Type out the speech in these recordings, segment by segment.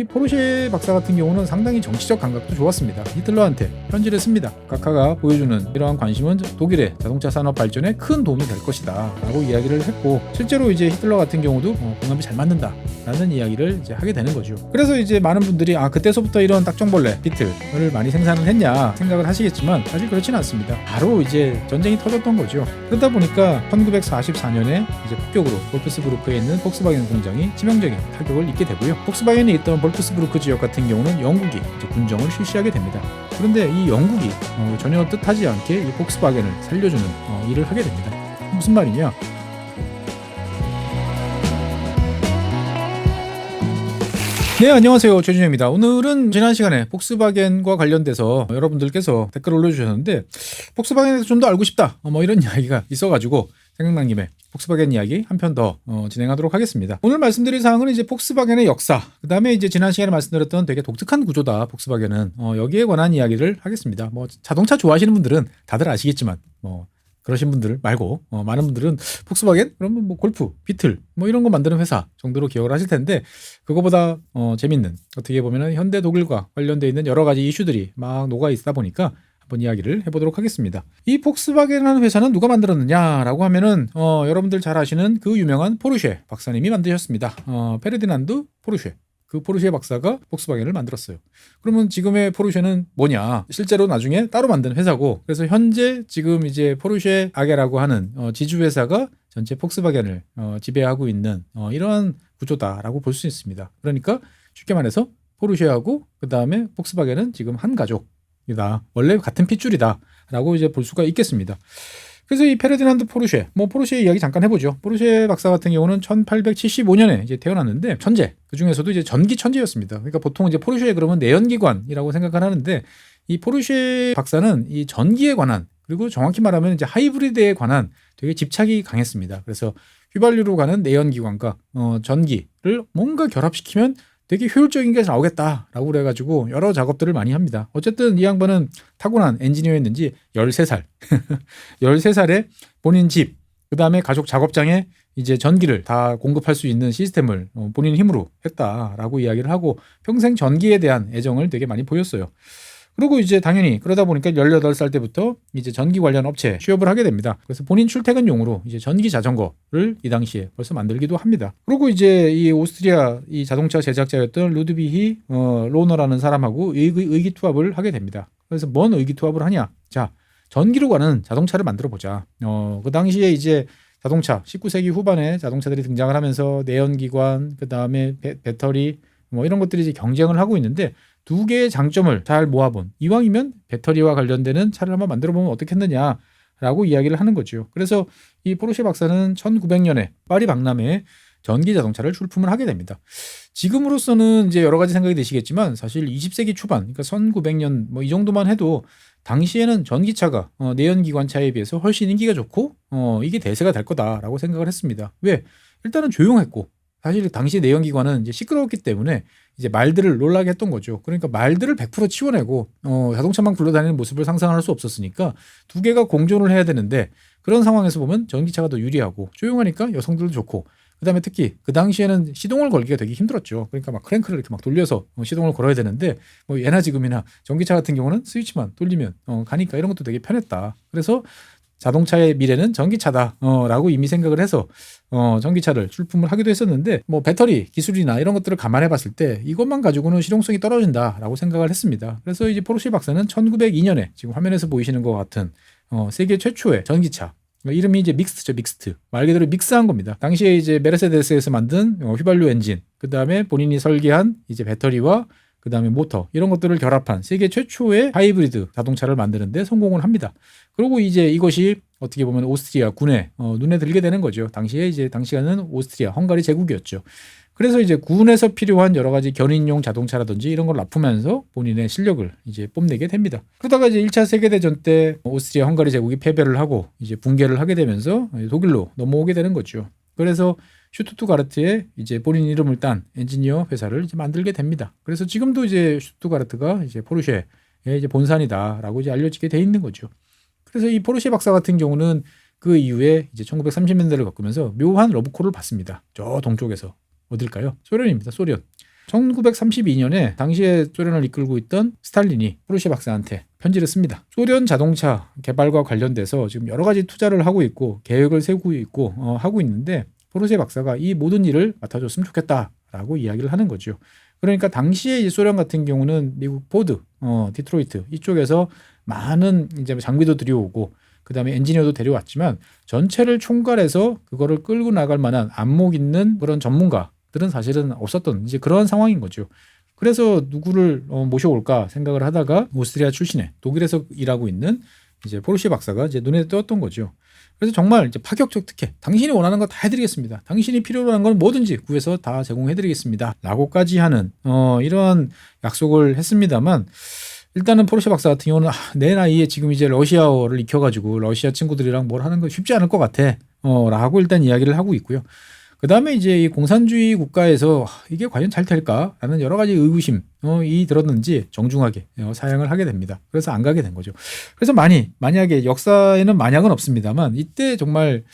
이 포르쉐 박사 같은 경우는 상당히 정치적 감각도 좋았습니다. 히틀러한테 편지를 씁니다. 카카가 보여주는 이러한 관심은 독일의 자동차 산업 발전에 큰 도움이 될 것이다. 라고 이야기를 했고 실제로 이제 히틀러 같은 경우도 어, 공감이 잘 맞는다. 라는 이야기를 이제 하게 되는 거죠. 그래서 이제 많은 분들이 아 그때서부터 이런 딱정벌레 비틀을 많이 생산을 했냐 생각을 하시겠지만 사실 그렇지는 않습니다. 바로 이제 전쟁이 터졌던 거죠. 그러다 보니까 1944년에 이제 폭격으로 볼프스부르크에 있는 폭스바겐 공장이 치명적인 타격을 입게 되고요. 폭스바겐에 있던 볼프스부르크 지역 같은 경우는 영국이 군정을 실시하게 됩니다. 그런데 이 영국이 어, 전혀 뜻하지 않게 이 폭스바겐을 살려주는 어, 일을 하게 됩니다. 무슨 말이냐? 네 안녕하세요 최준영입니다 오늘은 지난 시간에 폭스바겐과 관련돼서 여러분들께서 댓글 올려주셨는데 폭스바겐에서 좀 더 알고 싶다 어, 뭐 이런 이야기가 있어가지고 생각난 김에 폭스바겐 이야기 한 편더 어, 진행하도록 하겠습니다. 오늘 말씀드릴 사항은 이제 폭스바겐의 역사, 그 다음에 이제 지난 시간에 말씀드렸던 되게 독특한 구조다 폭스바겐은 어, 여기에 관한 이야기를 하겠습니다. 뭐 자동차 좋아하시는 분들은 다들 아시겠지만 뭐 그러신 분들 말고 어, 많은 분들은 폭스바겐 그러면 뭐 골프, 비틀 뭐 이런 거 만드는 회사 정도로 기억을 하실 텐데 그거보다 어, 재밌는 어떻게 보면은 현대 독일과 관련돼 있는 여러 가지 이슈들이 막 녹아 있다 보니까 한번 이야기를 해보도록 하겠습니다. 이 폭스바겐이라는 회사는 누가 만들었느냐라고 하면은 어, 여러분들 잘 아시는 그 유명한 포르쉐 박사님이 만드셨습니다. 어, 페르디난드 포르쉐. 그 포르쉐 박사가 폭스바겐을 만들었어요. 그러면 지금의 포르쉐는 뭐냐? 실제로 나중에 따로 만든 회사고, 그래서 현재 지금 이제 포르쉐 아게라고 하는 어, 지주 회사가 전체 폭스바겐을 어, 지배하고 있는 어, 이러한 구조다라고 볼 수 있습니다. 그러니까 쉽게 말해서 포르쉐하고 그 다음에 폭스바겐은 지금 한 가족이다. 원래 같은 핏줄이다라고 이제 볼 수가 있겠습니다. 그래서 이 페르디난드 포르쉐, 뭐 포르쉐 이야기 잠깐 해보죠. 포르쉐 박사 같은 경우는 1875년에 이제 태어났는데 천재, 그 중에서도 이제 전기 천재였습니다. 그러니까 보통 이제 포르쉐 그러면 내연기관이라고 생각을 하는데 이 포르쉐 박사는 이 전기에 관한 그리고 정확히 말하면 이제 하이브리드에 관한 되게 집착이 강했습니다. 그래서 휘발유로 가는 내연기관과 어, 전기를 뭔가 결합시키면 되게 효율적인 게 나오겠다라고 그래가지고 여러 작업들을 많이 합니다. 어쨌든 이 양반은 타고난 엔지니어였는지 13살, 13살에 본인 집, 그 다음에 가족 작업장에 이제 전기를 다 공급할 수 있는 시스템을 어, 본인 힘으로 했다라고 이야기를 하고 평생 전기에 대한 애정을 되게 많이 보였어요. 그리고 이제 당연히 그러다 보니까 18살 때부터 이제 전기 관련 업체 취업을 하게 됩니다. 그래서 본인 출퇴근용으로 이제 전기 자전거를 이 당시에 벌써 만들기도 합니다. 그리고 이제 이 오스트리아 이 자동차 제작자였던 루드비히 어, 로너라는 사람하고 의기, 의기투합을 하게 됩니다. 그래서 뭔 의기투합을 하냐? 자, 전기로 가는 자동차를 만들어 보자. 어, 그 당시에 이제 자동차 19세기 후반에 자동차들이 등장을 하면서 내연기관, 그 다음에 배터리 뭐 이런 것들이 이제 경쟁을 하고 있는데 두 개의 장점을 잘 모아본 이왕이면 배터리와 관련되는 차를 한번 만들어 보면 어떻겠느냐 라고 이야기를 하는 거죠. 그래서 이 포르쉐 박사는 1900년에 파리 박람회에 전기 자동차를 출품을 하게 됩니다. 지금으로서는 이제 여러 가지 생각이 드시겠지만 사실 20세기 초반, 그러니까 1900년 뭐 이 정도만 해도 당시에는 전기차가 어, 내연기관차에 비해서 훨씬 인기가 좋고 어, 이게 대세가 될 거다라고 생각을 했습니다. 왜? 일단은 조용했고 사실 당시 내연기관은 이제 시끄러웠기 때문에 이제 말들을 놀라게 했던 거죠. 그러니까 말들을 100% 치워내고 어, 자동차만 굴러다니는 모습을 상상할 수 없었으니까 두 개가 공존을 해야 되는데 그런 상황에서 보면 전기차가 더 유리하고 조용하니까 여성들도 좋고 그다음에 특히 그 당시에는 시동을 걸기가 되게 힘들었죠. 그러니까 막 크랭크를 이렇게 막 돌려서 어, 시동을 걸어야 되는데 뭐 예나 지금이나 전기차 같은 경우는 스위치만 돌리면 어, 가니까 이런 것도 되게 편했다. 그래서 자동차의 미래는 전기차다라고 어, 이미 생각을 해서 어, 전기차를 출품을 하기도 했었는데 뭐 배터리 기술이나 이런 것들을 감안해 봤을 때 이것만 가지고는 실용성이 떨어진다라고 생각을 했습니다. 그래서 이제 포르쉐 박사는 1902년에 지금 화면에서 보이시는 것 같은 어, 세계 최초의 전기차 이름이 이제 믹스트죠, 믹스트. 말 그대로 믹스한 겁니다. 당시에 이제 메르세데스에서 만든 어, 휘발유 엔진, 그 다음에 본인이 설계한 이제 배터리와 그 다음에 모터 이런 것들을 결합한 세계 최초의 하이브리드 자동차를 만드는데 성공을 합니다. 그리고 이제 이것이 어떻게 보면 오스트리아 군에 어, 눈에 들게 되는 거죠. 당시에 이제 당시에는 오스트리아, 헝가리 제국이었죠. 그래서 이제 군에서 필요한 여러 가지 견인용 자동차라든지 이런 걸 납품하면서 본인의 실력을 이제 뽐내게 됩니다. 그러다가 이제 1차 세계대전 때 오스트리아, 헝가리 제국이 패배를 하고 이제 붕괴를 하게 되면서 독일로 넘어오게 되는 거죠. 그래서 슈투트 가르트에 이제 본인 이름을 딴 엔지니어 회사를 이제 만들게 됩니다. 그래서 지금도 이제 슈투트 가르트가 이제 포르쉐의 이제 본산이다라고 이제 알려지게 돼 있는 거죠. 그래서 이 포르쉐 박사 같은 경우는 그 이후에 이제 1930년대를 겪으면서 묘한 러브콜을 받습니다. 저 동쪽에서 어딜까요? 소련입니다. 소련. 1932년에 당시에 소련을 이끌고 있던 스탈린이 포르쉐 박사한테 편지를 씁니다. 소련 자동차 개발과 관련돼서 지금 여러 가지 투자를 하고 있고 계획을 세우고 있고 어, 하고 있는데 포르쉐 박사가 이 모든 일을 맡아줬으면 좋겠다라고 이야기를 하는 거죠. 그러니까 당시에 소련 같은 경우는 미국 포드, 어, 디트로이트 이쪽에서 많은 이제 장비도 들여오고 그다음에 엔지니어도 데려왔지만 전체를 총괄해서 그거를 끌고 나갈 만한 안목 있는 그런 전문가들은 사실은 없었던 이제 그런 상황인 거죠. 그래서 누구를 어, 모셔올까 생각을 하다가 오스트리아 출신의 독일에서 일하고 있는 이제 포르쉐 박사가 이제 눈에 띄었던 거죠. 그래서 정말 이제 파격적 특혜. 당신이 원하는 거 다 해드리겠습니다. 당신이 필요로 하는 건 뭐든지 구해서 다 제공해드리겠습니다. 라고까지 하는 어, 이런 약속을 했습니다만 일단은 포르쉐 박사 같은 경우는 아, 내 나이에 지금 이제 러시아어를 익혀가지고 러시아 친구들이랑 뭘 하는 거 쉽지 않을 것 같아. 어, 라고 일단 이야기를 하고 있고요. 그 다음에 이제 이 공산주의 국가에서 이게 과연 잘 될까라는 여러 가지 의구심이 들었는지 정중하게 어, 사양을 하게 됩니다. 그래서 안 가게 된 거죠. 그래서 많이 만약에 역사에는 만약은 없습니다만 이때 정말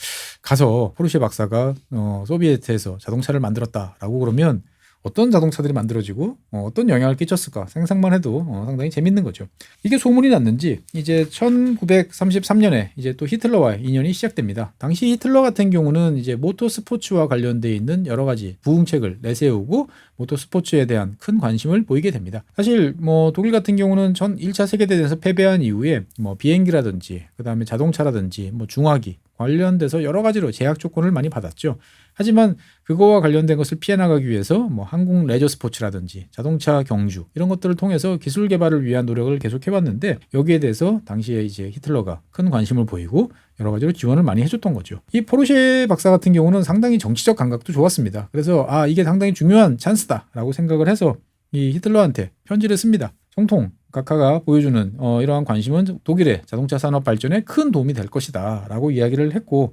가서 포르쉐 박사가 어, 소비에트에서 자동차를 만들었다라고 그러면 어떤 자동차들이 만들어지고 어, 떤 영향을 끼쳤을까 상상만 해도 어, 상당히 재밌는 거죠. 이게 소문이 났는지 이제 1933년에 이제 또 히틀러와의 인연이 시작됩니다. 당시 히틀러 같은 경우는 이제 모터 스포츠와 관련돼 있는 여러 가지 부흥책을 내세우고 모터 스포츠에 대한 큰 관심을 보이게 됩니다. 사실 뭐 독일 같은 경우는 전 1차 세계대전에서 패배한 이후에 뭐 비행기라든지 그다음에 자동차라든지 뭐 중화기 관련돼서 여러 가지로 제약 조건을 많이 받았죠. 하지만 그거와 관련된 것을 피해 나가기 위해서 뭐 항공 레저 스포츠라든지 자동차 경주 이런 것들을 통해서 기술 개발을 위한 노력을 계속 해왔는데 여기에 대해서 당시에 이제 히틀러가 큰 관심을 보이고 여러 가지로 지원을 많이 해줬던 거죠. 이 포르쉐 박사 같은 경우는 상당히 정치적 감각도 좋았습니다. 그래서 아 이게 상당히 중요한 찬스다라고 생각을 해서 이 히틀러한테 편지를 씁니다. 정통 각하가 보여주는 어, 이러한 관심은 독일의 자동차 산업 발전에 큰 도움이 될 것이다라고 이야기를 했고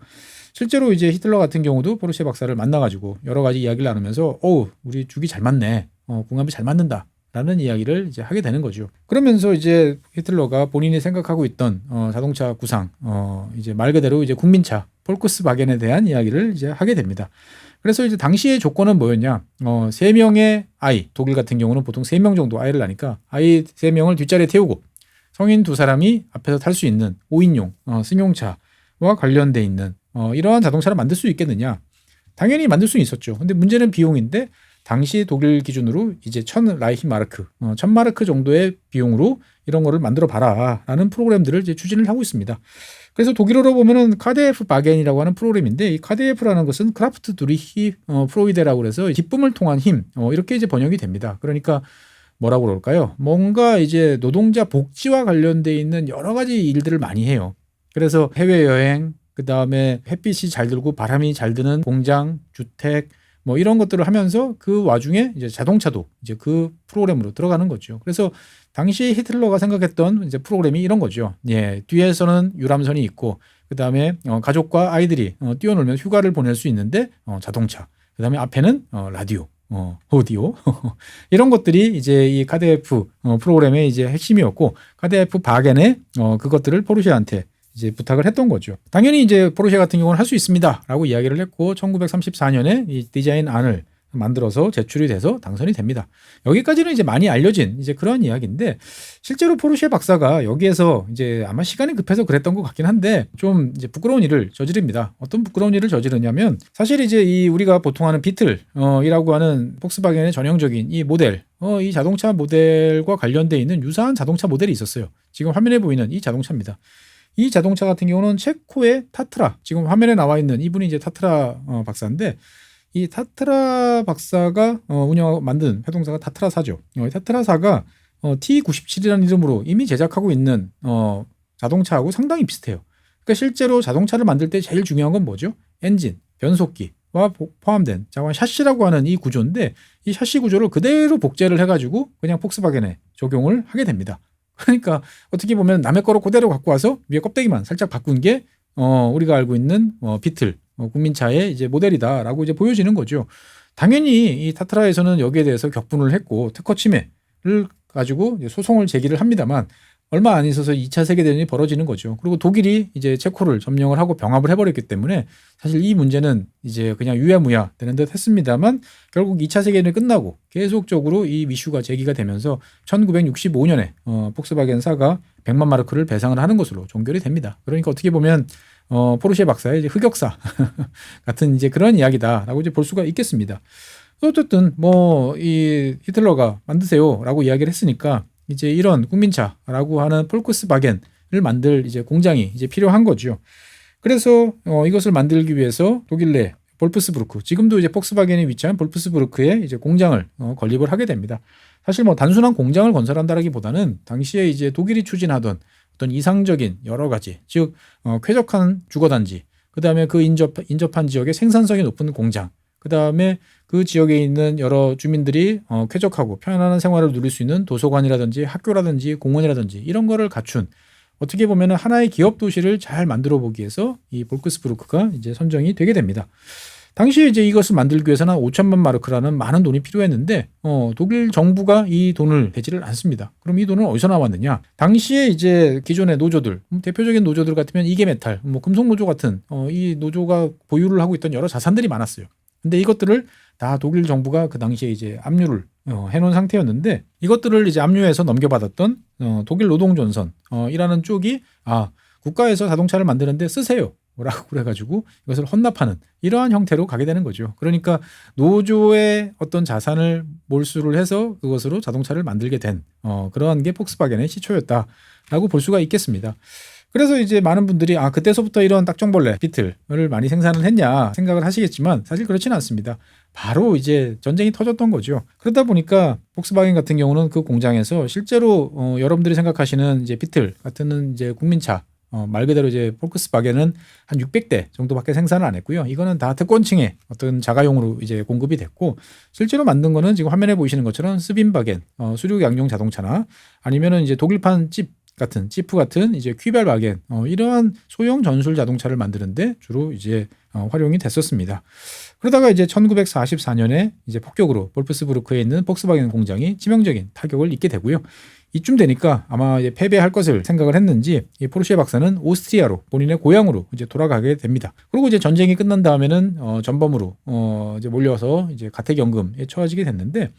실제로 이제 히틀러 같은 경우도 포르쉐 박사를 만나가지고 여러 가지 이야기를 나누면서 어우 우리 죽이 잘 맞네 어, 궁합이 잘 맞는다 라는 이야기를 이제 하게 되는 거죠. 그러면서 이제 히틀러가 본인이 생각하고 있던 어, 자동차 구상, 어, 이제 말 그대로 이제 국민차 폴크스바겐에 대한 이야기를 이제 하게 됩니다. 그래서 이제 당시의 조건은 뭐였냐? 어, 세 명의 아이, 독일 같은 경우는 보통 세명 정도 아이를 낳으니까 아이 세 명을 뒷자리에 태우고 성인 두 사람이 앞에서 탈 수 있는 5인용 어, 승용차와 관련돼 있는 어, 이러한 자동차를 만들 수 있겠느냐? 당연히 만들 수 있었죠. 근데 문제는 비용인데 당시 독일 기준으로 이제 천 라이히 마르크, 어, 천 마르크 정도의 비용으로 이런 거를 만들어 봐라라는 프로그램들을 이제 추진을 하고 있습니다. 그래서 독일어로 보면은 카데프 바겐이라고 하는 프로그램인데 이 카데프라는 것은 크라프트 두리히 어, 프로이데라고 그래서 기쁨을 통한 힘 어, 이렇게 이제 번역이 됩니다. 그러니까 뭐라고 그럴까요? 뭔가 이제 노동자 복지와 관련돼 있는 여러 가지 일들을 많이 해요. 그래서 해외 여행, 그 다음에 햇빛이 잘 들고 바람이 잘 드는 공장, 주택, 뭐 이런 것들을 하면서 그 와중에 이제 자동차도 이제 그 프로그램으로 들어가는 거죠. 그래서 당시 히틀러가 생각했던 이제 프로그램이 이런 거죠. 예, 뒤에서는 유람선이 있고 그 다음에 어, 가족과 아이들이 어, 뛰어놀면 휴가를 보낼 수 있는데 어, 자동차. 그 다음에 앞에는 어, 라디오. 어, 오디오 이런 것들이 이제 이 카드F 어, 프로그램의 이제 핵심이었고 카드F 바겐의 어, 그것들을 포르쉐한테 이제 부탁을 했던 거죠. 당연히 이제 포르쉐 같은 경우는 할 수 있습니다라고 이야기를 했고 1934년에 이 디자인 안을 만들어서 제출이 돼서 당선이 됩니다. 여기까지는 이제 많이 알려진 이제 그런 이야기인데 실제로 포르쉐 박사가 여기에서 이제 아마 시간이 급해서 그랬던 것 같긴 한데 좀 이제 부끄러운 일을 저지릅니다. 어떤 부끄러운 일을 저지르냐면 사실 이제 이 우리가 보통 하는 비틀이라고 하는 폭스바겐의 전형적인 이 모델 어, 이 자동차 모델과 관련돼 있는 유사한 자동차 모델이 있었어요. 지금 화면에 보이는 이 자동차입니다. 이 자동차 같은 경우는 체코의 타트라 지금 화면에 나와 있는 이분이 이제 타트라 어, 박사인데 이 타트라 박사가 어, 운영하고 만든 회동사가 타트라사죠. 어, 타트라사가 어, T97이라는 이름으로 이미 제작하고 있는 어, 자동차하고 상당히 비슷해요. 그러니까 실제로 자동차를 만들 때 제일 중요한 건 뭐죠? 엔진, 변속기와 포함된 자원 샤시라고 하는 이 구조인데 이 샤시 구조를 그대로 복제를 해가지고 그냥 폭스바겐에 적용을 하게 됩니다. 그러니까 어떻게 보면 남의 거로 그대로 갖고 와서 위에 껍데기만 살짝 바꾼 게 어, 우리가 알고 있는 어, 비틀 어, 국민차의 이제 모델이다라고 이제 보여지는 거죠. 당연히 이 타트라에서는 여기에 대해서 격분을 했고 특허 침해를 가지고 소송을 제기를 합니다만 얼마 안 있어서 2차 세계대전이 벌어지는 거죠. 그리고 독일이 이제 체코를 점령을 하고 병합을 해버렸기 때문에 사실 이 문제는 이제 그냥 유야무야 되는 듯 했습니다만 결국 2차 세계대전이 끝나고 계속적으로 이 미슈가 제기가 되면서 1965년에 어, 폭스바겐사가 100만 마르크를 배상을 하는 것으로 종결이 됩니다. 그러니까 어떻게 보면 어, 포르쉐 박사의 이제 흑역사 같은 이제 그런 이야기다라고 이제 볼 수가 있겠습니다. 어쨌든 뭐 이 히틀러가 만드세요라고 이야기를 했으니까 이제 이런 국민차라고 하는 폴크스바겐을 만들 이제 공장이 이제 필요한 거죠. 그래서 어, 이것을 만들기 위해서 독일 내 볼프스부르크 지금도 이제 폭스바겐이 위치한 볼프스부르크에 이제 공장을 어, 건립을 하게 됩니다. 사실 뭐 단순한 공장을 건설한다라기보다는 당시에 이제 독일이 추진하던 어떤 이상적인 여러 가지 즉 어, 쾌적한 주거 단지 그다음에 그 인접 인접한 지역의 생산성이 높은 공장 그 다음에 그 지역에 있는 여러 주민들이 어, 쾌적하고 편안한 생활을 누릴 수 있는 도서관이라든지 학교라든지 공원이라든지 이런 거를 갖춘 어떻게 보면은 하나의 기업 도시를 잘 만들어 보기 위해서 이 볼크스부르크가 이제 선정이 되게 됩니다. 당시에 이제 이것을 만들기 위해서는 5천만 마르크라는 많은 돈이 필요했는데 어, 독일 정부가 이 돈을 대지를 않습니다. 그럼 이 돈은 어디서 나왔느냐? 당시에 이제 기존의 노조들 음, 대표적인 노조들 같으면 이계메탈, 뭐 금속 노조 같은 어, 이 노조가 보유를 하고 있던 여러 자산들이 많았어요. 근데 이것들을 다 독일 정부가 그 당시에 이제 압류를 어, 해놓은 상태였는데 이것들을 이제 압류해서 넘겨받았던 어, 독일 노동전선 어, 이라는 쪽이 아 국가에서 자동차를 만드는데 쓰세요. 라고 그래가지고 이것을 헌납하는 이러한 형태로 가게 되는 거죠. 그러니까 노조의 어떤 자산을 몰수를 해서 그것으로 자동차를 만들게 된 어, 그러한 게 폭스바겐의 시초였다라고 볼 수가 있겠습니다. 그래서 이제 많은 분들이 아 그때서부터 이런 딱정벌레 비틀을 많이 생산을 했냐 생각을 하시겠지만 사실 그렇지는 않습니다. 바로 이제 전쟁이 터졌던 거죠. 그러다 보니까 폭스바겐 같은 경우는 그 공장에서 실제로 어, 여러분들이 생각하시는 이제 비틀 같은 이제 국민차 어, 말 그대로 이제 폴크스바겐은 한 600대 정도밖에 생산을 안 했고요. 이거는 다 특권층의 어떤 자가용으로 이제 공급이 됐고 실제로 만든 거는 지금 화면에 보이시는 것처럼 스빈바겐 어, 수륙 양용 자동차나 아니면은 이제 독일판 집 같은 지프 같은 이제 퀴벨바겐 어, 이러한 소형 전술 자동차를 만드는데 주로 이제 어, 활용이 됐었습니다. 그러다가 이제 1944년에 이제 폭격으로 볼프스부르크에 있는 폭스바겐 공장이 치명적인 타격을 입게 되고요. 이쯤 되니까 아마 이제 패배할 것을 생각을 했는지 이 포르쉐 박사는 오스트리아로 본인의 고향으로 이제 돌아가게 됩니다. 그리고 이제 전쟁이 끝난 다음에는 어, 전범으로 어, 이제 몰려서 이제 가택연금에 처해지게 됐는데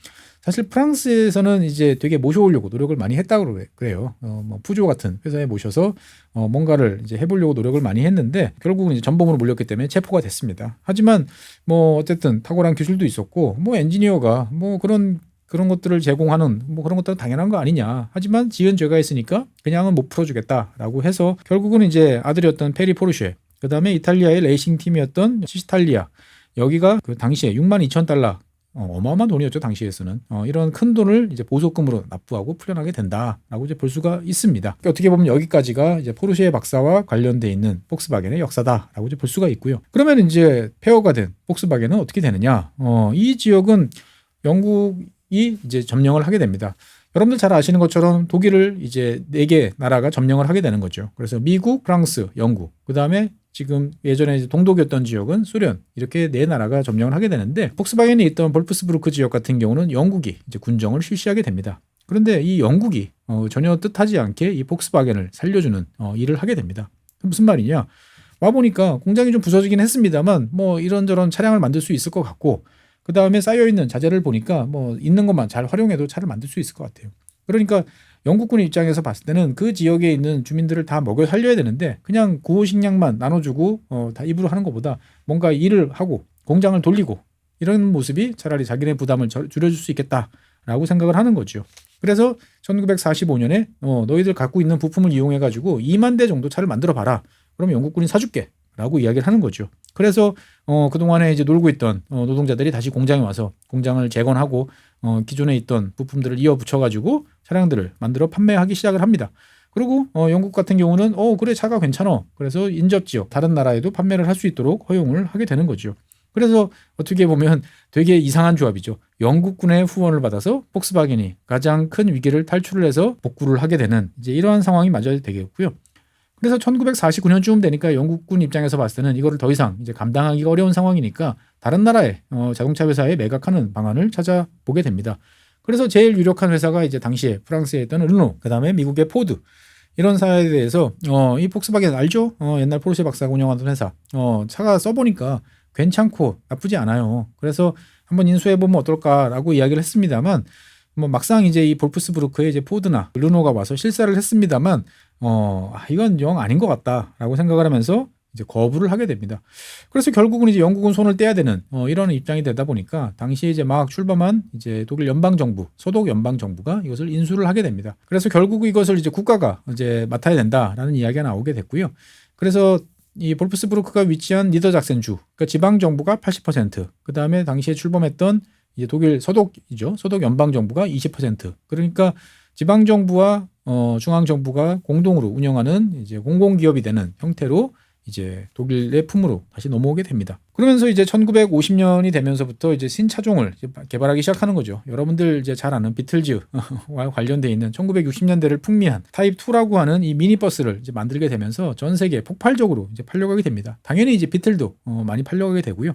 사실 프랑스에서는 이제 되게 모셔오려고 노력을 많이 했다고 그래요. 어, 뭐 푸조 같은 회사에 모셔서 어, 뭔가를 이제 해보려고 노력을 많이 했는데 결국은 이제 전범으로 몰렸기 때문에 체포가 됐습니다. 하지만 뭐 어쨌든 탁월한 기술도 있었고 뭐 엔지니어가 뭐 그런 그런 것들을 제공하는 뭐 그런 것들은 당연한 거 아니냐. 하지만 지은 죄가 있으니까 그냥은 못 풀어주겠다라고 해서 결국은 이제 아들이었던 페리 포르쉐, 그 다음에 이탈리아의 레이싱 팀이었던 시스탈리아 여기가 그 당시에 6만 2천 달러 어, 마어마한 돈이었죠 당시에서는 어, 이런 큰 돈을 이제 보석금으로 납부하고 풀려나게 된다라고 이제 볼 수가 있습니다. 그러니까 어떻게 보면 여기까지가 이제 포르쉐 박사와 관련돼 있는 폭스바겐의 역사다라고 이제 볼 수가 있고요. 그러면 이제 폐허가 된 폭스바겐은 어떻게 되느냐? 어, 이 지역은 영국 이 이제 점령을 하게 됩니다. 여러분들 잘 아시는 것처럼 독일을 이제 네 개 나라가 점령을 하게 되는 거죠. 그래서 미국, 프랑스, 영국, 그 다음에 지금 예전에 동독이었던 지역은 소련 이렇게 네 나라가 점령을 하게 되는데 폭스바겐이 있던 볼프스부르크 지역 같은 경우는 영국이 이제 군정을 실시하게 됩니다. 그런데 이 영국이 어, 전혀 뜻하지 않게 이 폭스바겐을 살려주는 어, 일을 하게 됩니다. 무슨 말이냐? 와 보니까 공장이 좀 부서지긴 했습니다만 뭐 이런저런 차량을 만들 수 있을 것 같고 그 다음에 쌓여 있는 자재를 보니까 뭐 있는 것만 잘 활용해도 차를 만들 수 있을 것 같아요. 그러니까 영국군의 입장에서 봤을 때는 그 지역에 있는 주민들을 다 먹여 살려야 되는데 그냥 구호 식량만 나눠주고 어, 다 입으로 하는 것보다 뭔가 일을 하고 공장을 돌리고 이런 모습이 차라리 자기네 부담을 줄여줄 수 있겠다라고 생각을 하는 거죠. 그래서 1945년에 어, 너희들 갖고 있는 부품을 이용해 가지고 2만 대 정도 차를 만들어 봐라. 그럼 영국군이 사줄게. 라고 이야기를 하는 거죠. 그래서 어 그동안에 이제 놀고 있던 어 노동자들이 다시 공장에 와서 공장을 재건하고 어 기존에 있던 부품들을 이어 붙여 가지고 차량들을 만들어 판매하기 시작을 합니다. 그리고 어 영국 같은 경우는 어 그래 차가 괜찮아. 그래서 인접 지역 다른 나라에도 판매를 할 수 있도록 허용을 하게 되는 거죠. 그래서 어떻게 보면 되게 이상한 조합이죠. 영국군의 후원을 받아서 폭스바겐이 가장 큰 위기를 탈출을 해서 복구를 하게 되는 이제 이러한 상황이 맞아야 되겠고요. 그래서 1949년쯤 되니까 영국군 입장에서 봤을 때는 이거를 더 이상 이제 감당하기가 어려운 상황이니까 다른 나라의 어, 자동차 회사에 매각하는 방안을 찾아보게 됩니다. 그래서 제일 유력한 회사가 이제 당시에 프랑스에 있던 르노, 그다음에 미국의 포드 이런 사에 대해서 어, 이 폭스바겐 알죠? 어, 옛날 포르쉐 박사가 운영하던 회사. 어, 차가 써보니까 괜찮고 나쁘지 않아요. 그래서 한번 인수해 보면 어떨까라고 이야기를 했습니다만 뭐 막상 이제 이 볼프스부르크에 이제 포드나 르노가 와서 실사를 했습니다만 어, 아, 이건 영 아닌 것 같다라고 생각을 하면서 이제 거부를 하게 됩니다. 그래서 결국은 이제 영국은 손을 떼야 되는 어, 이런 입장이 되다 보니까 당시에 이제 막 출범한 이제 독일 연방 정부, 소독 연방 정부가 이것을 인수를 하게 됩니다. 그래서 결국 이것을 이제 국가가 이제 맡아야 된다라는 이야기가 나오게 됐고요. 그래서 이 볼프스부르크가 위치한 니더작센주, 그러니까 지방 정부가 80%, 그 다음에 당시에 출범했던 이제 독일 서독이죠, 서독 연방 정부가 20%. 그러니까 지방 정부와 어, 중앙 정부가 공동으로 운영하는 이제 공공 기업이 되는 형태로 이제 독일의 품으로 다시 넘어오게 됩니다. 그러면서 이제 1950년이 되면서부터 이제 신차종을 이제 개발하기 시작하는 거죠. 여러분들 이제 잘 아는 비틀즈와 관련돼 있는 1960년대를 풍미한 타입 2라고 하는 이 미니버스를 이제 만들게 되면서 전 세계에 폭발적으로 이제 팔려가게 됩니다. 당연히 이제 비틀도 어, 많이 팔려가게 되고요.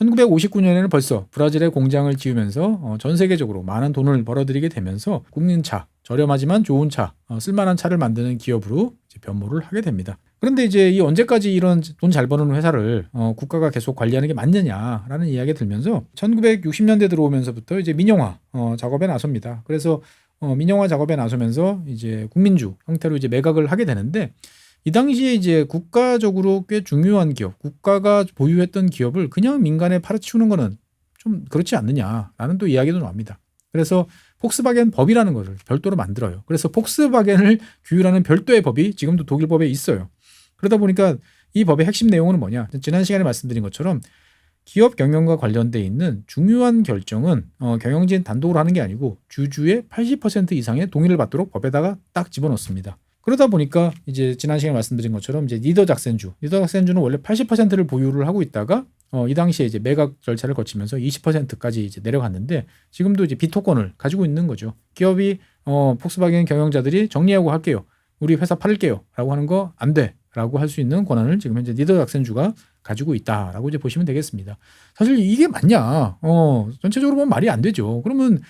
1959년에는 벌써 브라질에 공장을 지으면서 어, 전 세계적으로 많은 돈을 벌어들이게 되면서 국민차, 저렴하지만 좋은 차, 어, 쓸만한 차를 만드는 기업으로 변모를 하게 됩니다. 그런데 이제 이 언제까지 이런 돈 잘 버는 회사를 어, 국가가 계속 관리하는 게 맞느냐라는 이야기가 들면서 1960년대 들어오면서부터 이제 민영화 어, 작업에 나섭니다. 그래서 어, 민영화 작업에 나서면서 이제 국민주 형태로 이제 매각을 하게 되는데 이 당시에 이제 국가적으로 꽤 중요한 기업, 국가가 보유했던 기업을 그냥 민간에 팔아치우는 거는 좀 그렇지 않느냐라는 또 이야기도 나옵니다. 그래서 폭스바겐 법이라는 것을 별도로 만들어요. 그래서 폭스바겐을 규율하는 별도의 법이 지금도 독일 법에 있어요. 그러다 보니까 이 법의 핵심 내용은 뭐냐? 지난 시간에 말씀드린 것처럼 기업 경영과 관련돼 있는 중요한 결정은 어, 경영진 단독으로 하는 게 아니고 주주의 80% 이상의 동의를 받도록 법에다가 딱 집어넣습니다. 그러다 보니까 이제 지난 시간에 말씀드린 것처럼 이제 니더 작센주, 니더 작센주는 원래 80%를 보유를 하고 있다가 어, 이 당시에 이제 매각 절차를 거치면서 20%까지 이제 내려갔는데 지금도 이제 비토권을 가지고 있는 거죠. 기업이 어, 폭스바겐 경영자들이 정리하고 할게요. 우리 회사 팔게요라고 하는 거 안 돼. 라고 할 수 있는 권한을 지금 현재 니더 작센주가 가지고 있다라고 이제 보시면 되겠습니다. 사실 이게 맞냐? 어, 전체적으로 보면 말이 안 되죠. 그러면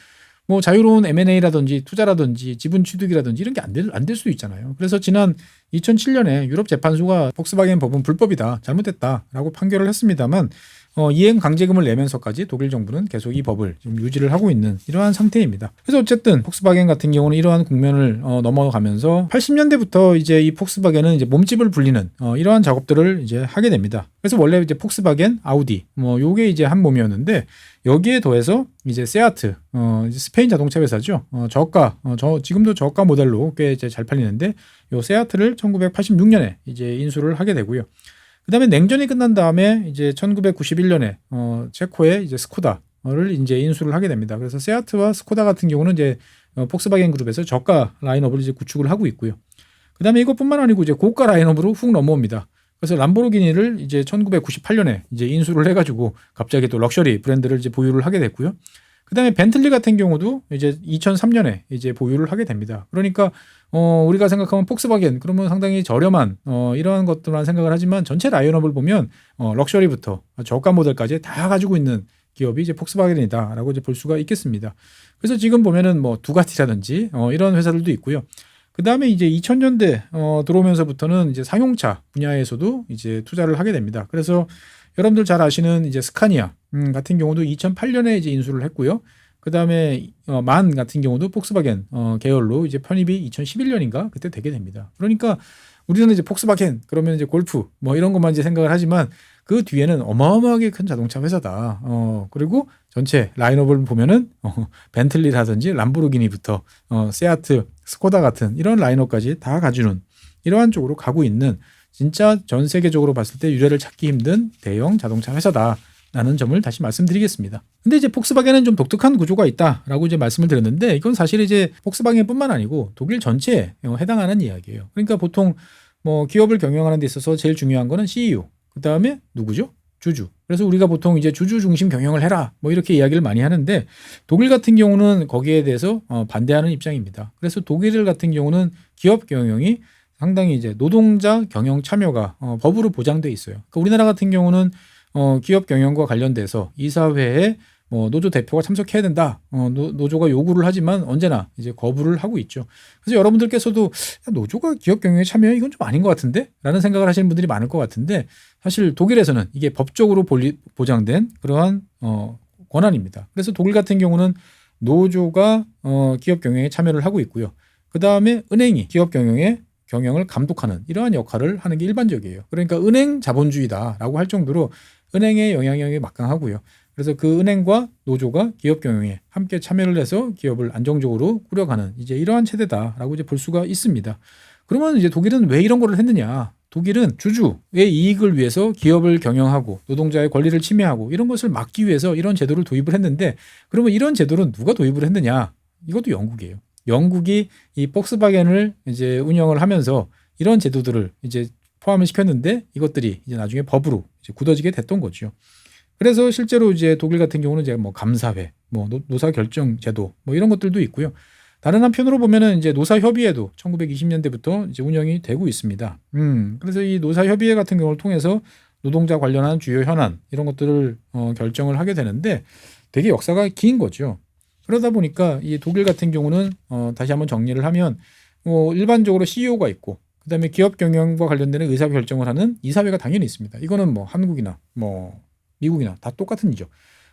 뭐 자유로운 M&A라든지 투자라든지 지분 취득이라든지 이런 게 안 될 안 될 수도 있잖아요. 그래서 지난 2007년에 유럽 재판소가 폭스바겐 법은 불법이다, 잘못됐다라고 판결을 했습니다만 어, 이행 강제금을 내면서까지 독일 정부는 계속 이 법을 유지를 하고 있는 이러한 상태입니다. 그래서 어쨌든 폭스바겐 같은 경우는 이러한 국면을 어, 넘어가면서 80년대부터 이제 이 폭스바겐은 이제 몸집을 불리는 어, 이러한 작업들을 이제 하게 됩니다. 그래서 원래 이제 폭스바겐, 아우디 뭐 요게 이제 한 몸이었는데 여기에 더해서 이제 세아트, 어, 스페인 자동차 회사죠. 어, 저가, 어, 저 지금도 저가 모델로 꽤 이제 잘 팔리는데 요 세아트를 1986년에 이제 인수를 하게 되고요. 그다음에 냉전이 끝난 다음에 이제 1991년에 어, 체코의 이제 스코다를 이제 인수를 하게 됩니다. 그래서 세아트와 스코다 같은 경우는 이제 어, 폭스바겐 그룹에서 저가 라인업을 이제 구축을 하고 있고요. 그다음에 이것뿐만 아니고 이제 고가 라인업으로 훅 넘어옵니다. 그래서 람보르기니를 이제 1998년에 이제 인수를 해가지고 갑자기 또 럭셔리 브랜드를 이제 보유를 하게 됐고요. 그다음에 벤틀리 같은 경우도 이제 2003년에 이제 보유를 하게 됩니다. 그러니까 어 우리가 생각하면 폭스바겐 그러면 상당히 저렴한 어 이러한 것들만 생각을 하지만 전체 라인업을 보면 어 럭셔리부터 저가 모델까지 다 가지고 있는 기업이 이제 폭스바겐이다라고 이제 볼 수가 있겠습니다. 그래서 지금 보면은 뭐 두가티라든지 어 이런 회사들도 있고요. 그 다음에 이제 2000년대 어, 들어오면서부터는 이제 상용차 분야에서도 이제 투자를 하게 됩니다. 그래서 여러분들 잘 아시는 이제 스카니아 음, 같은 경우도 2008년에 이제 인수를 했고요. 그 다음에 어, 만 같은 경우도 폭스바겐 어, 계열로 이제 편입이 2011년인가 그때 되게 됩니다. 그러니까 우리는 이제 폭스바겐 그러면 이제 골프 뭐 이런 것만 이제 생각을 하지만 그 뒤에는 어마어마하게 큰 자동차 회사다. 어, 그리고 전체 라인업을 보면은 어, 벤틀리라든지 람보르기니부터 어, 세아트, 스코다 같은 이런 라인업까지 다 가지는 이러한 쪽으로 가고 있는 진짜 전 세계적으로 봤을 때 유래를 찾기 힘든 대형 자동차 회사다. 라는 점을 다시 말씀드리겠습니다. 근데 이제 폭스바겐은 좀 독특한 구조가 있다라고 이제 말씀을 드렸는데 이건 사실 이제 폭스바겐뿐만 아니고 독일 전체에 해당하는 이야기예요. 그러니까 보통 뭐 기업을 경영하는 데 있어서 제일 중요한 거는 CEO. 그다음에 누구죠? 주주. 그래서 우리가 보통 이제 주주 중심 경영을 해라. 뭐 이렇게 이야기를 많이 하는데 독일 같은 경우는 거기에 대해서 어, 반대하는 입장입니다. 그래서 독일 같은 경우는 기업 경영이 상당히 이제 노동자 경영 참여가 어, 법으로 보장돼 있어요. 그러니까 우리나라 같은 경우는 어, 기업 경영과 관련돼서 이사회에 뭐 노조 대표가 참석해야 된다. 어, 노, 노조가 요구를 하지만 언제나 이제 거부를 하고 있죠. 그래서 여러분들께서도 야, 노조가 기업 경영에 참여해 이건 좀 아닌 것 같은데?라는 생각을 하시는 분들이 많을 것 같은데 사실 독일에서는 이게 법적으로 볼리, 보장된 그러한 어, 권한입니다. 그래서 독일 같은 경우는 노조가 어, 기업 경영에 참여를 하고 있고요. 그 다음에 은행이 기업 경영에 경영을 감독하는 이러한 역할을 하는 게 일반적이에요. 그러니까 은행 자본주의다라고 할 정도로 은행의 영향력이 막강하고요. 그래서 그 은행과 노조가 기업 경영에 함께 참여를 해서 기업을 안정적으로 꾸려가는 이제 이러한 체제다라고 이제 볼 수가 있습니다. 그러면 이제 독일은 왜 이런 거를 했느냐? 독일은 주주의 이익을 위해서 기업을 경영하고 노동자의 권리를 침해하고 이런 것을 막기 위해서 이런 제도를 도입을 했는데 그러면 이런 제도를 누가 도입을 했느냐? 이것도 영국이에요. 영국이 이 폭스바겐을 이제 운영을 하면서 이런 제도들을 이제 포함을 시켰는데 이것들이 이제 나중에 법으로 이제 굳어지게 됐던 거죠. 그래서 실제로 이제 독일 같은 경우는 이제 뭐 감사회, 뭐 노사 결정 제도 뭐 이런 것들도 있고요. 다른 한편으로 보면은 이제 노사 협의회도 1920년대부터 이제 운영이 되고 있습니다. 음, 그래서 이 노사 협의회 같은 경우를 통해서 노동자 관련한 주요 현안 이런 것들을 어, 결정을 하게 되는데 되게 역사가 긴 거죠. 그러다 보니까 이 독일 같은 경우는 어, 다시 한번 정리를 하면 뭐 일반적으로 CEO가 있고 그다음에 기업 경영과 관련되는 의사 결정을 하는 이사회가 당연히 있습니다. 이거는 뭐 한국이나 뭐 미국이나 다 똑같은 일이죠.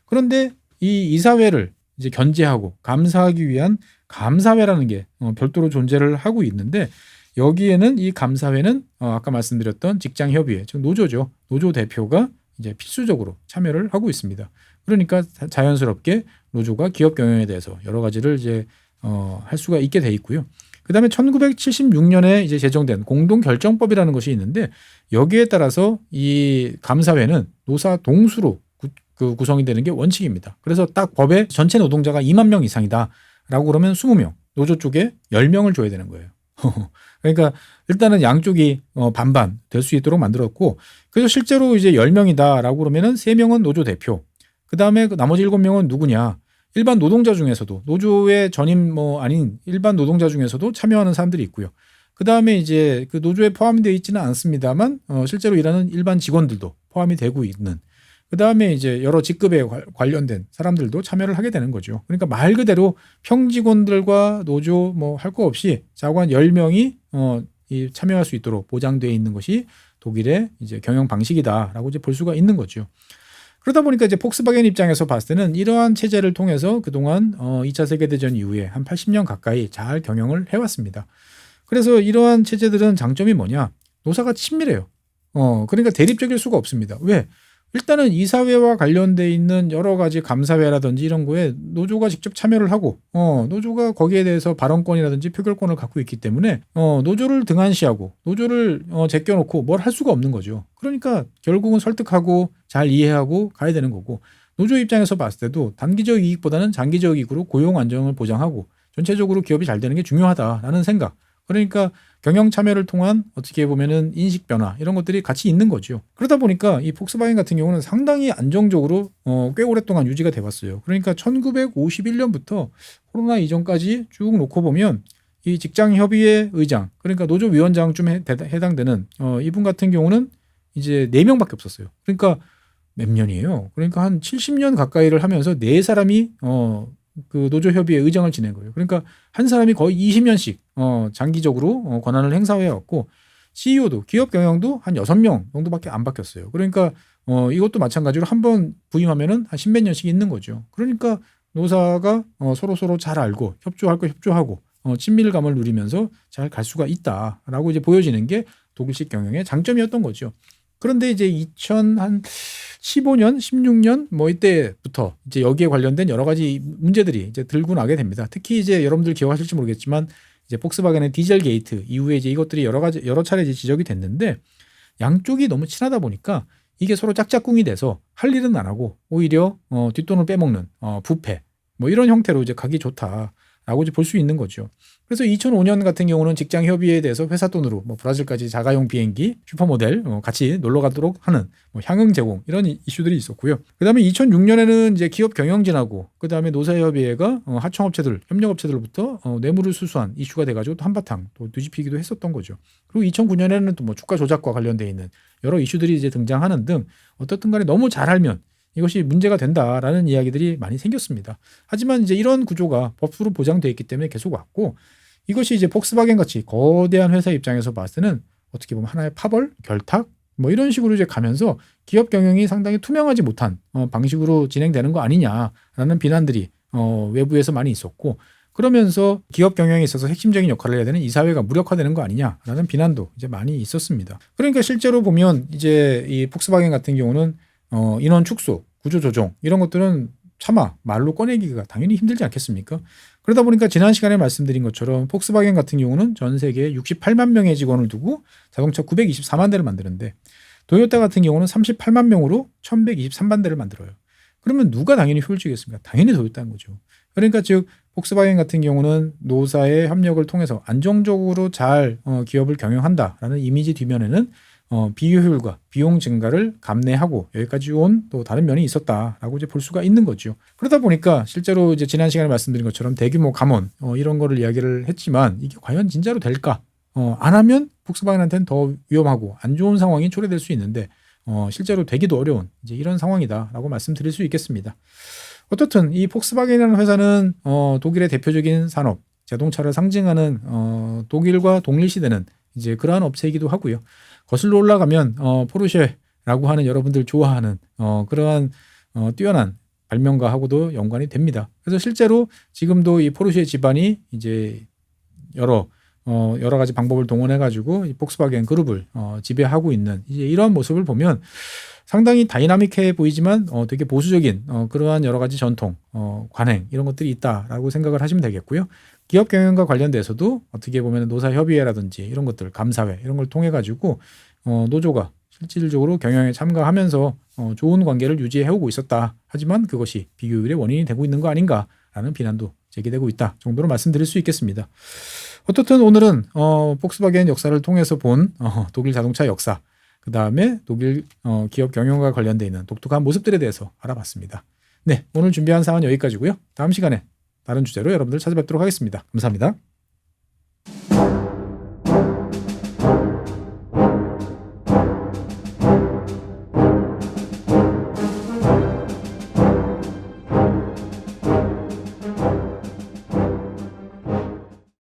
그런데 이 이사회를 이제 견제하고 감사하기 위한 감사회라는 게 어, 별도로 존재를 하고 있는데 여기에는 이 감사회는 어, 아까 말씀드렸던 직장 협의회, 즉 노조죠. 노조 대표가 이제 필수적으로 참여를 하고 있습니다. 그러니까 자연스럽게 노조가 기업 경영에 대해서 여러 가지를 이제 어, 할 수가 있게 돼 있고요. 그다음에 1976년에 이제 제정된 공동결정법이라는 것이 있는데 여기에 따라서 이 감사회는 노사 동수로 구, 그 구성이 되는 게 원칙입니다. 그래서 딱 법에 전체 노동자가 2만 명 이상이다라고 그러면 20명, 노조 쪽에 10명을 줘야 되는 거예요. 그러니까 일단은 양쪽이 어 반반 될 수 있도록 만들었고 그래서 실제로 이제 10명이다라고 그러면은 3명은 노조 대표. 그다음에 그 나머지 7명은 누구냐? 일반 노동자 중에서도 노조의 전임 뭐 아닌 일반 노동자 중에서도 참여하는 사람들이 있고요. 그 다음에 이제 그 노조에 포함되어 있지는 않습니다만 어, 실제로 일하는 일반 직원들도 포함이 되고 있는. 그 다음에 이제 여러 직급에 관련된 사람들도 참여를 하게 되는 거죠. 그러니까 말 그대로 평직원들과 노조 뭐 할 거 없이 자관 10명이 어, 이 참여할 수 있도록 보장되어 있는 것이 독일의 이제 경영 방식이다라고 이제 볼 수가 있는 거죠. 그러다 보니까 이제 폭스바겐 입장에서 봤을 때는 이러한 체제를 통해서 그동안 어 2차 세계대전 이후에 한 80년 가까이 잘 경영을 해왔습니다. 그래서 이러한 체제들은 장점이 뭐냐? 노사가 친밀해요. 어, 그러니까 대립적일 수가 없습니다. 왜? 일단은 이사회와 관련돼 있는 여러 가지 감사회라든지 이런 거에 노조가 직접 참여를 하고 어 노조가 거기에 대해서 발언권이라든지 표결권을 갖고 있기 때문에 어 노조를 등한시하고 노조를 어 제껴놓고 뭘 할 수가 없는 거죠. 그러니까 결국은 설득하고 잘 이해하고 가야 되는 거고 노조 입장에서 봤을 때도 단기적 이익보다는 장기적 이익으로 고용 안정을 보장하고 전체적으로 기업이 잘 되는 게 중요하다라는 생각. 그러니까 경영 참여를 통한 어떻게 보면은 인식 변화 이런 것들이 같이 있는 거죠. 그러다 보니까 이 폭스바겐 같은 경우는 상당히 안정적으로 어, 꽤 오랫동안 유지가 돼 왔어요. 그러니까 1951년부터 코로나 이전까지 쭉 놓고 보면 이 직장 협의회 의장 그러니까 노조 위원장쯤 해당되는 어, 이분 같은 경우는 이제 네 명밖에 없었어요. 그러니까 몇 년이에요. 그러니까 한 70년 가까이를 하면서 네 사람이 어, 그 노조 협의회 의장을 지낸 거예요. 그러니까 한 사람이 거의 20년씩 어 장기적으로 어 권한을 행사해 왔고 CEO도 기업 경영도 한 6명 정도밖에 안 바뀌었어요. 그러니까 어 이것도 마찬가지로 한 번 부임하면은 한 10몇 년씩 있는 거죠. 그러니까 노사가 어 서로 서로 잘 알고 협조할 거 협조하고 어 친밀감을 누리면서 잘 갈 수가 있다라고 이제 보여지는 게 독일식 경영의 장점이었던 거죠. 그런데 이제 2000한 15년, 16년 뭐 이때부터 이제 여기에 관련된 여러 가지 문제들이 이제 들고 나게 됩니다. 특히 이제 여러분들 기억하실지 모르겠지만 이제 폭스바겐의 디젤 게이트 이후에 이제 이것들이 여러 가지 여러 차례 이제 지적이 됐는데 양쪽이 너무 친하다 보니까 이게 서로 짝짝꿍이 돼서 할 일은 안 하고 오히려 어, 뒷돈을 빼먹는 어, 부패 뭐 이런 형태로 이제 가기 좋다 라고 볼 수 있는 거죠. 그래서 2005년 같은 경우는 직장 협의에 대해서 회사 돈으로 뭐 브라질까지 자가용 비행기, 슈퍼모델 어, 같이 놀러 가도록 하는 뭐 향응 제공 이런 이슈들이 있었고요. 그다음에 2006년에는 이제 기업 경영진하고 그다음에 노사협의회가 어, 하청업체들, 협력업체들로부터 어, 뇌물을 수수한 이슈가 돼가지고 또 한바탕 또 뒤집히기도 했었던 거죠. 그리고 2009년에는 또 뭐 주가 조작과 관련돼 있는 여러 이슈들이 이제 등장하는 등 어떻든 간에 너무 잘 알면 이것이 문제가 된다라는 이야기들이 많이 생겼습니다. 하지만 이제 이런 구조가 법으로 보장되어 있기 때문에 계속 왔고 이것이 이제 폭스바겐 같이 거대한 회사 입장에서 봤을 때는 어떻게 보면 하나의 파벌, 결탁 뭐 이런 식으로 이제 가면서 기업 경영이 상당히 투명하지 못한 어, 방식으로 진행되는 거 아니냐라는 비난들이 어, 외부에서 많이 있었고 그러면서 기업 경영에 있어서 핵심적인 역할을 해야 되는 이사회가 무력화되는 거 아니냐라는 비난도 이제 많이 있었습니다. 그러니까 실제로 보면 이제 이 폭스바겐 같은 경우는 어, 인원 축소, 구조 조정 이런 것들은 차마 말로 꺼내기가 당연히 힘들지 않겠습니까? 그러다 보니까 지난 시간에 말씀드린 것처럼 폭스바겐 같은 경우는 전 세계에 68만 명의 직원을 두고 자동차 924만 대를 만드는데 도요타 같은 경우는 38만 명으로 1123만 대를 만들어요. 그러면 누가 당연히 효율적이겠습니까? 당연히 도요타인 거죠. 그러니까 즉 폭스바겐 같은 경우는 노사의 협력을 통해서 안정적으로 잘 어, 기업을 경영한다라는 이미지 뒤면에는 어, 비효율과 비용 증가를 감내하고 여기까지 온 또 다른 면이 있었다라고 이제 볼 수가 있는 거죠. 그러다 보니까 실제로 이제 지난 시간에 말씀드린 것처럼 대규모 감원 어, 이런 거를 이야기를 했지만 이게 과연 진짜로 될까? 어, 안 하면 폭스바겐한테는 더 위험하고 안 좋은 상황이 초래될 수 있는데 어, 실제로 되기도 어려운 이제 이런 상황이다라고 말씀드릴 수 있겠습니다. 어떻든 이 폭스바겐이라는 회사는 어, 독일의 대표적인 산업 자동차를 상징하는 어, 독일과 동일시되는 이제 그러한 업체이기도 하고요. 거슬러 올라가면 어, 포르쉐라고 하는 여러분들 좋아하는 어, 그러한 어, 뛰어난 발명가하고도 연관이 됩니다. 그래서 실제로 지금도 이 포르쉐 집안이 이제 여러 어, 여러 가지 방법을 동원해 가지고 이 폭스바겐 그룹을 어, 지배하고 있는 이제 이런 모습을 보면 상당히 다이나믹해 보이지만 어, 되게 보수적인 어, 그러한 여러 가지 전통, 어, 관행 이런 것들이 있다라고 생각을 하시면 되겠고요. 기업 경영과 관련돼서도 어떻게 보면 노사 협의회라든지 이런 것들, 감사회 이런 걸 통해 가지고 어, 노조가 실질적으로 경영에 참가하면서 어, 좋은 관계를 유지해오고 있었다. 하지만 그것이 비교율의 원인이 되고 있는 거 아닌가라는 비난도 제기되고 있다 정도로 말씀드릴 수 있겠습니다. 어떻든 오늘은 어, 폭스바겐 역사를 통해서 본 어, 독일 자동차 역사, 그 다음에 독일 어, 기업 경영과 관련돼 있는 독특한 모습들에 대해서 알아봤습니다. 네, 오늘 준비한 사항은 여기까지고요. 다음 시간에 다른 주제로 여러분들 찾아뵙도록 하겠습니다. 감사합니다.